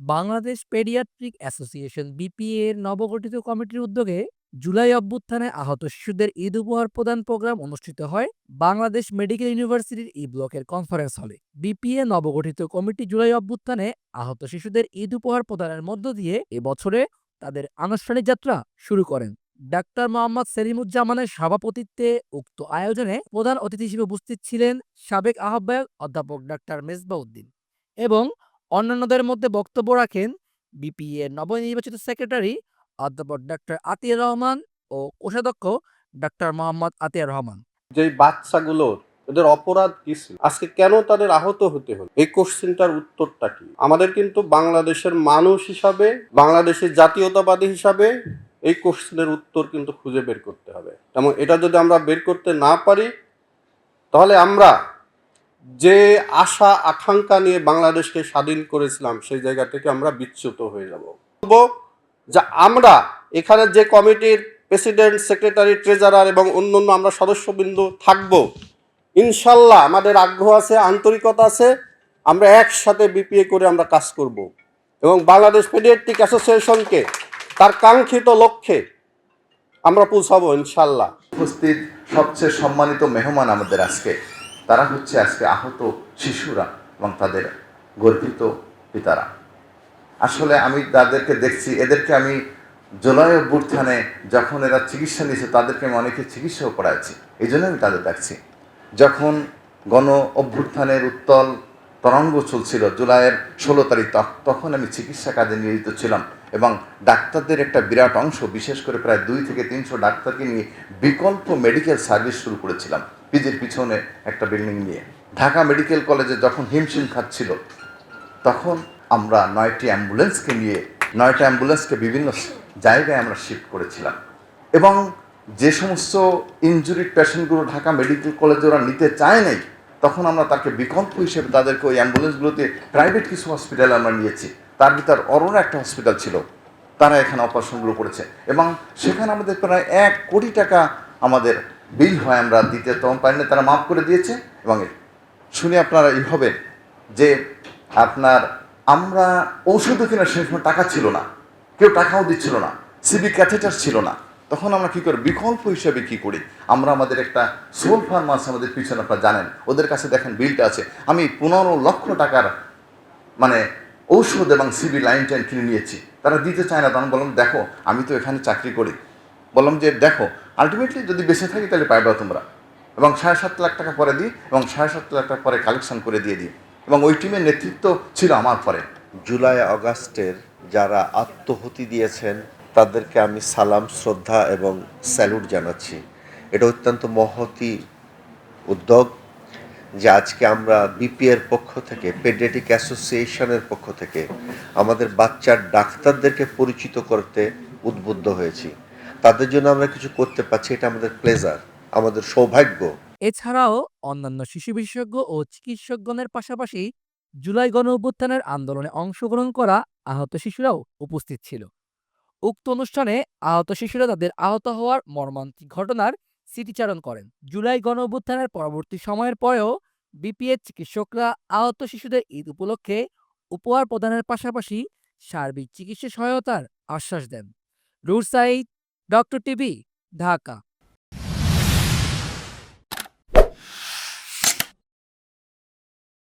Bangladesh paediatric association BPA এর নবগঠিত কমিটির উদ্যোগে জুলাই অভ্যুত্থানে আহত শিশুদের ঈদ উপহার প্রদান প্রোগ্রাম অনুষ্ঠিত হয় বাংলাদেশ মেডিকেল ইউনিভার্সিটির ই ব্লকের কনফারেন্স হলে। বিপিএ নবগঠিত কমিটি জুলাই অভ্যুত্থানে আহত শিশুদের ঈদ উপহার প্রদানের মধ্য দিয়ে এবছরে তাদের আনুষ্ঠানিক যাত্রা শুরু করেন। ডাক্তার মোহাম্মদ সেলিমুজ্জামানের সভাপতিত্বে উক্ত আয়োজনে প্রধান অতিথি হিসেবে উপস্থিত ছিলেন সাবেক আহ্বায়ক অধ্যাপক ডাক্তার মেজবাউদ্দিন এবং অন্যান্যদের মধ্যে বক্তব্য রাখেন বিপিএ নবনির্বাচিত সেক্রেটারি অধ্যাপক ডাক্তার আতিয়া রহমান ও কোষাধ্যক্ষ ডাক্তার মোহাম্মদ আতিয়া রহমান। যে বাচ্চাগুলো ওদের অপরাধ কি ছিল? আজকে কেন তাদের আহত হতে হলো? এই কোশ্চেনটার উত্তরটা কি? আমাদের কিন্তু বাংলাদেশের মানুষ হিসাবে, বাংলাদেশের জাতীয়তাবাদী হিসাবে এই কোশ্চেনের উত্তর কিন্তু খুঁজে বের করতে হবে। এবং এটা যদি আমরা বের করতে না পারি, তাহলে আমরা যে আশা, আকাঙ্ক্ষা নিয়ে বাংলাদেশকে স্বাধীন করেছিলাম, সেই জায়গা থেকে আমরা বিচ্যুত হয়ে যাব। বলব যে আমরা এখানে যে কমিটির প্রেসিডেন্ট, সেক্রেটারি, ট্রেজারার এবং অন্যান্য আমরা সদস্যবৃন্দ থাকব, ইনশাল্লাহ আমাদের আগ্রহ আছে, আন্তরিকতা আছে, আমরা একসাথে বিপিএ করে আমরা কাজ করব। এবং বাংলাদেশ পেডিয়াট্রিক অ্যাসোসিয়েশনকে তার কাঙ্ক্ষিত লক্ষ্যে আমরা পৌঁছাবো ইনশাল্লাহ। উপস্থিত সবচেয়ে সম্মানিত মেহমান আমাদের আজকে। তারা হচ্ছে আজকে আহত শিশুরা এবং তাদের গর্বিত পিতারা। আসলে আমি তাদেরকে দেখছি, এদেরকে আমি জুলাই অভ্যুত্থানে যখন এরা চিকিৎসা নিয়েছে, তাদেরকে আমি অনেকে চিকিৎসাও করাচ্ছি এই জন্য আমি তাদের ডাকছি। যখন গণ অভ্যুত্থানের উত্তল তরঙ্গ চলছিল জুলাইয়ের ষোলো তারিখ, তখ- তখন আমি চিকিৎসা কাজে নিয়োজিত ছিলাম এবং ডাক্তারদের একটা বিরাট অংশ, বিশেষ করে প্রায় দুই থেকে তিনশো ডাক্তারকে নিয়ে বিকল্প মেডিকেল সার্ভিস শুরু করেছিলাম। পিজির পিছনে একটা বিল্ডিং নিয়ে। ঢাকা মেডিকেল কলেজে যখন হিমশিম খাচ্ছিল, তখন আমরা নয়টি অ্যাম্বুলেন্সকে নিয়ে, নয়টা অ্যাম্বুলেন্সকে বিভিন্ন জায়গায় আমরা শিফট করেছিলাম। এবং যে সমস্ত ইনজুরিড পেশেন্টগুলো ঢাকা মেডিকেল কলেজে ওরা নিতে চায় নাই, তখন আমরা তাকে বিকল্প হিসেবে তাদেরকে ওই অ্যাম্বুলেন্সগুলোতে প্রাইভেট কিছু হসপিটালে আমরা নিয়েছি। তার ভিতর অরোরা একটা হসপিটাল ছিল, তারা এখানে অপারেশনগুলো করেছে। এবং সেখানে আমাদের প্রায় এক কোটি টাকা আমাদের বিল হয়, আমরা দিতে তখন পারি না তারা মাফ করে দিয়েছে। এবং শুনে আপনারা এই হবেন যে আপনার, আমরা ঔষধও কেনার সেই সময় টাকা ছিল না। কেউ টাকাও দিচ্ছিল না। সিবি ক্যাথেটার ছিল না। তখন আমরা কী করি? বিকল্প হিসেবে কি করি? আমরা আমাদের একটা সোল ফার্মাস আমাদের পিছনে, আপনারা জানেন। ওদের কাছে দেখেন বিলটা আছে। আমি পনেরো লক্ষ টাকার মানে ঔষধ এবং সিবি লাইন টাইন কিনে নিয়েছি। তারা দিতে চায় না। তখন বললাম, দেখো, আমি তো এখানে চাকরি করি। বললাম যে, দেখো আলটিমেটলি যদি বেঁচে থাকি, তাহলে পাইবা তোমরা। এবং সাড়ে সাত লাখ টাকা পরে দিই, এবং সাড়ে সাত লাখ টাকা পরে কালেকশন করে দিয়ে দিই। এবং ওই টিমের নেতৃত্ব ছিল আমার পরে। জুলাই, অগাস্টের যারা আত্মহতি দিয়েছেন, তাদেরকে আমি সালাম, শ্রদ্ধা এবং স্যালুট জানাচ্ছি। এটা অত্যন্ত মহতি উদ্যোগ যে আজকে আমরা বিপিএর পক্ষ থেকে পেডিয়াট্রিক অ্যাসোসিয়েশনের পক্ষ থেকে আমাদের বাচ্চার ডাক্তারদেরকে পরিচিত করতে উদ্বুদ্ধ হয়েছি। তাদের জন্য আমরা কিছু করতে পারছি, এটা আমাদের প্লেজার আমাদের সৌভাগ্য। এছাড়াও অন্যান্য শিশু বিশেষজ্ঞ ও চিকিৎসকগণের পাশাপাশি জুলাই গণ অভ্যুত্থানের আন্দোলনে অংশগ্রহণ করা আহত শিশুরাও উপস্থিত ছিল। উক্ত অনুষ্ঠানে আহত শিশুরা তাদের আহত হওয়ার মর্মান্তিক ঘটনার স্মৃতিচারণ করেন। জুলাই গণ অভ্যুত্থানের পরবর্তী সময়ের পরেও বিপিএ চিকিৎসকরা আহত শিশুদের ঈদ উপলক্ষে উপহার প্রদানের পাশাপাশি সার্বিক চিকিৎসা সহায়তার আশ্বাস দেন। রুট डॉक्टर टिबी ढाका।